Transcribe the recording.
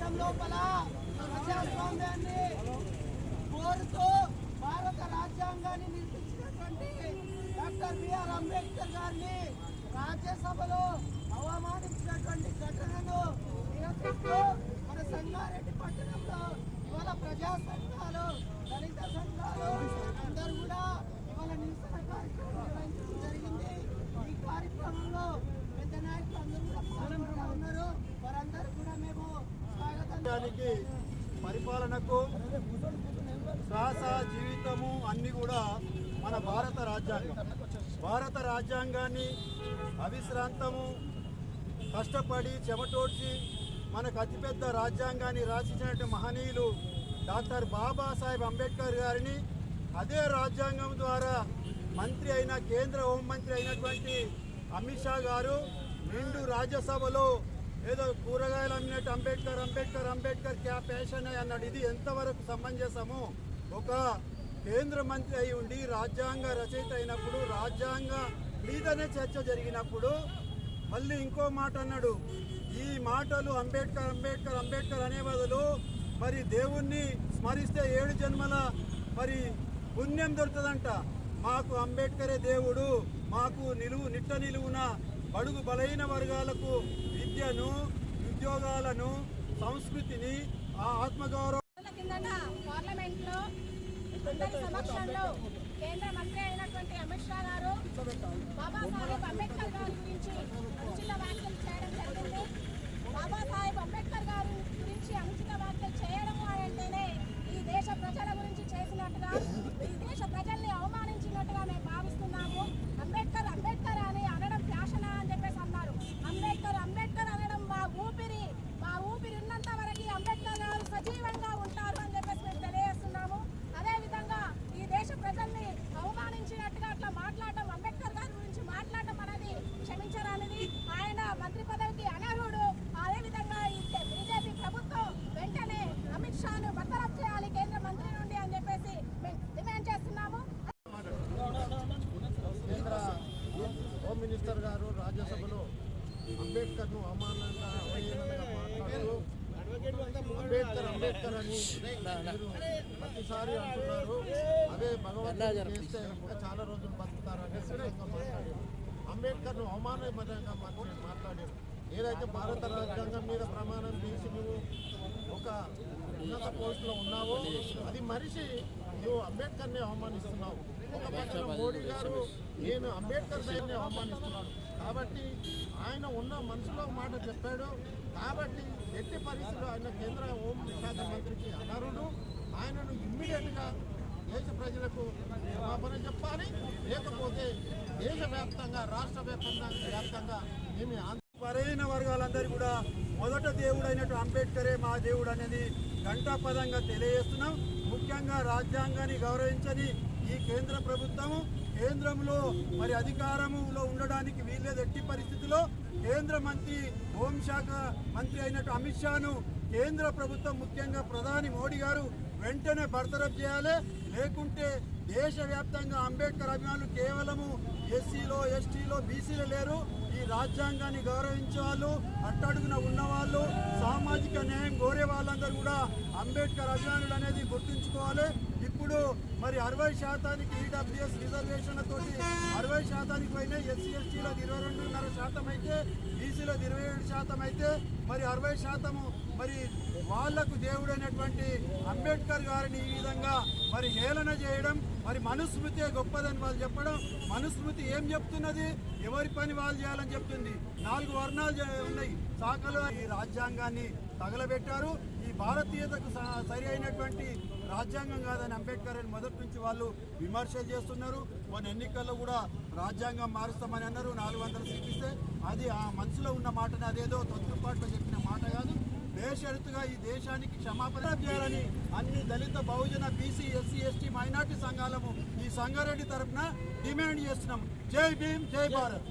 దేశం లోపల ప్రజాస్వామ్యాన్ని కోరుతూ భారత రాజ్యాంగాన్ని నిర్మించినటువంటి డాక్టర్ బిఆర్ అంబేద్కర్ గారిని రాజ్యానికి పరిపాలనకు శ్వాస జీవితము అన్ని కూడా మన భారత రాజ్యాంగం. భారత రాజ్యాంగాన్ని అవిశ్రాంతము కష్టపడి చెమటోడ్చి మనకు అతిపెద్ద రాజ్యాంగాన్ని రాసించినటువంటి మహనీయులు డాక్టర్ బాబాసాహెబ్ అంబేద్కర్ గారిని అదే రాజ్యాంగం ద్వారా మంత్రి అయిన కేంద్ర హోంమంత్రి అయినటువంటి అమిత్ షా గారు నిండు రాజ్యసభలో ఏదో కూరగాయలు అమ్మినట్టు అంబేద్కర్ అంబేద్కర్ అంబేద్కర్ క్యా ప్యాషన్ అన్నాడు. ఇది ఎంతవరకు సమంజసము? ఒక కేంద్ర మంత్రి అయి ఉండి రాజ్యాంగ రచయిత అయినప్పుడు రాజ్యాంగ మీదనే చర్చ జరిగినప్పుడు మళ్ళీ ఇంకో మాట అన్నాడు. ఈ మాటలు అంబేద్కర్ అంబేద్కర్ అంబేద్కర్ అనే బదులు మరి దేవుణ్ణి స్మరిస్తే ఏడు జన్మల మరి పుణ్యం దొరుకుతుందంట. మాకు అంబేద్కరే దేవుడు మాకు నిలువు నిట్ట నిలువున బడుగు బలైన వర్గాలకు విద్యను ఉద్యోగాలను సంస్కృతిని ఆ ఆత్మగౌరవం రోజుల పార్లమెంట్లో సమక్షంలో కేంద్ర మంత్రి అయినటువంటి అమిత్ షా గారు బాబాసాహెబ్ అంబేద్కర్ గారి గురించి అనుచిత వ్యాఖ్యలు చేయడం జరిగింది బాబాసాహెబ్ అంబేద్కర్ గారి గురించి అనుచిత వ్యాఖ్యలు చేయడం అంటేనే ఈ దేశ ప్రజల గురించి చేసినట్టుగా ఈ దేశ ప్రజల్ని అవమానించినట్టుగా మేము భావిస్తున్నాము అంబేద్కర్ అంబేద్కర్ అని అనడం ఫ్యాషన్ అని చెప్పేసి అన్నారు అంబేద్కర్ అంబేద్కర్ అనడం మా ఊపిరి మా ఊపిరి ఉన్నంత వరకు అంబేద్కర్ గారు సజీవంగా ఉంటారు అని చెప్పేసి మేము తెలియజేస్తున్నాము అదేవిధంగా ఈ దేశ ప్రజల్ని అవమానించినట్టుగా అట్లా మాట్లాడడం అంబేద్కర్ గారి గురించి మాట్లాడడం అనేది క్షమించరానిది ఆయన మంత్రి పదవికి అనర్హుడు అదేవిధంగా ఈ బీజేపీ ప్రభుత్వం వెంటనే అమిత్ షాను బర్తరఫ్ చేయాలి కేంద్ర మంత్రి నుండి అని చెప్పేసి మేము డిమాండ్ చేస్తున్నాము కేంద్ర హోమ్ మినిస్టర్ గారు రాజ్యసభలో అంబేద్కర్ను అవమానంగా అవహేళనగా మాట్లాడుతూ అంబేద్కర్ అంబేద్కర్ అని మీరు ప్రతిసారి అంటున్నారు. అదే భగవంతుడు చేస్తే ఇంకా చాలా రోజులు బతుకుతారని విధంగా మాట్లాడారు. అంబేద్కర్ను అవమానపరంగా మాట్లా- మాట్లాడారు. ఏదైతే భారత రాజ్యాంగం మీద ప్రమాణం చేసి నువ్వు ఒక ఉన్నత పోస్టులో ఉన్నావో అది మనిషి నువ్వు అంబేద్కర్ని అవమానిస్తున్నావు. ఒక పక్కన మోడీ గారు నేను అంబేద్కర్ గారిని అవమానిస్తున్నాను. కాబట్టి ఆయన ఉన్న మనసులో మాట చెప్పాడు. కాబట్టి ఎట్టి పరిస్థితులు ఆయన కేంద్ర హోం శాఖ మంత్రికి అనరుడు. ఆయనను ఇమ్మీడియట్గా దేశ ప్రజలకు క్షమాపణ చెప్పాలి. లేకపోతే దేశవ్యాప్తంగా రాష్ట్ర వ్యాప్తంగా వ్యాప్తంగా మేము వరైన వర్గాలందరూ కూడా మొదట దేవుడైనట్టు అంబేద్కరే మా దేవుడు అనేది ఘంటాపదంగా తెలియజేస్తున్నాం. ముఖ్యంగా రాజ్యాంగాన్ని గౌరవించని ఈ కేంద్ర ప్రభుత్వము కేంద్రంలో మరి అధికారంలో ఉండడానికి వీల్లేదు. ఎట్టి పరిస్థితిలో కేంద్ర మంత్రి హోంశాఖ మంత్రి అయినట్టు అమిత్ షాను కేంద్ర ప్రభుత్వం ముఖ్యంగా ప్రధాని మోడీ గారు వెంటనే బర్తరఫ్ చేయాలి. లేకుంటే దేశవ్యాప్తంగా అంబేద్కర్ అభిమానులు కేవలము ఎస్సీలో ఎస్టీలో బీసీలో లేరు. ఈ రాజ్యాంగాన్ని గౌరవించే వాళ్ళు అట్టడుగున ఉన్నవాళ్ళు సామాజిక న్యాయం కోరే వాళ్ళందరూ కూడా అంబేద్కర్ అభిమానులు అనేది గుర్తుంచుకోవాలి. ఇప్పుడు మరి అరవై శాతానికి ఈడబ్ల్యూఎస్ రిజర్వేషన్లతోటి అరవై శాతానికి పైన ఎస్సీ ఎస్టీలో ఇరవై రెండున్నర శాతం అయితే బీసీలో ఇరవై ఏడు శాతం అయితే మరి అరవై శాతము మరి వాళ్ళకు దేవుడైనటువంటి అంబేద్కర్ గారిని ఈ విధంగా మరి హేళన చేయడం మరి మనుస్మృతి గొప్పదని వాళ్ళు చెప్పడం మనుస్మృతి ఏం చెప్తున్నది? ఎవరి పని వాళ్ళు చేయాలని చెప్తుంది. నాలుగు వర్ణాలు ఉన్నాయి. శాఖలో ఈ రాజ్యాంగాన్ని తగలబెట్టారు. ఈ భారతీయతకు సరి అయినటువంటి రాజ్యాంగం కాదని అంబేద్కర్ అని మొదటి నుంచి వాళ్ళు విమర్శలు చేస్తున్నారు. మొన్న ఎన్నికల్లో కూడా రాజ్యాంగం మారుస్తామని అన్నారు. నాలుగు వందలు చూపిస్తే అది ఆ మనసులో ఉన్న మాటని అదేదో తొత్తుపాటులో చెప్పిన మాట కాదు. బేషరతుగా ఈ దేశానికి క్షమాపణ చేయాలని అన్ని దళిత బహుజన బీసీ ఎస్సీ ఎస్టీ మైనార్టీ సంఘాలము ఈ సంగారెడ్డి తరఫున డిమాండ్ చేస్తున్నాం. జై భీమ్ జై భారత్.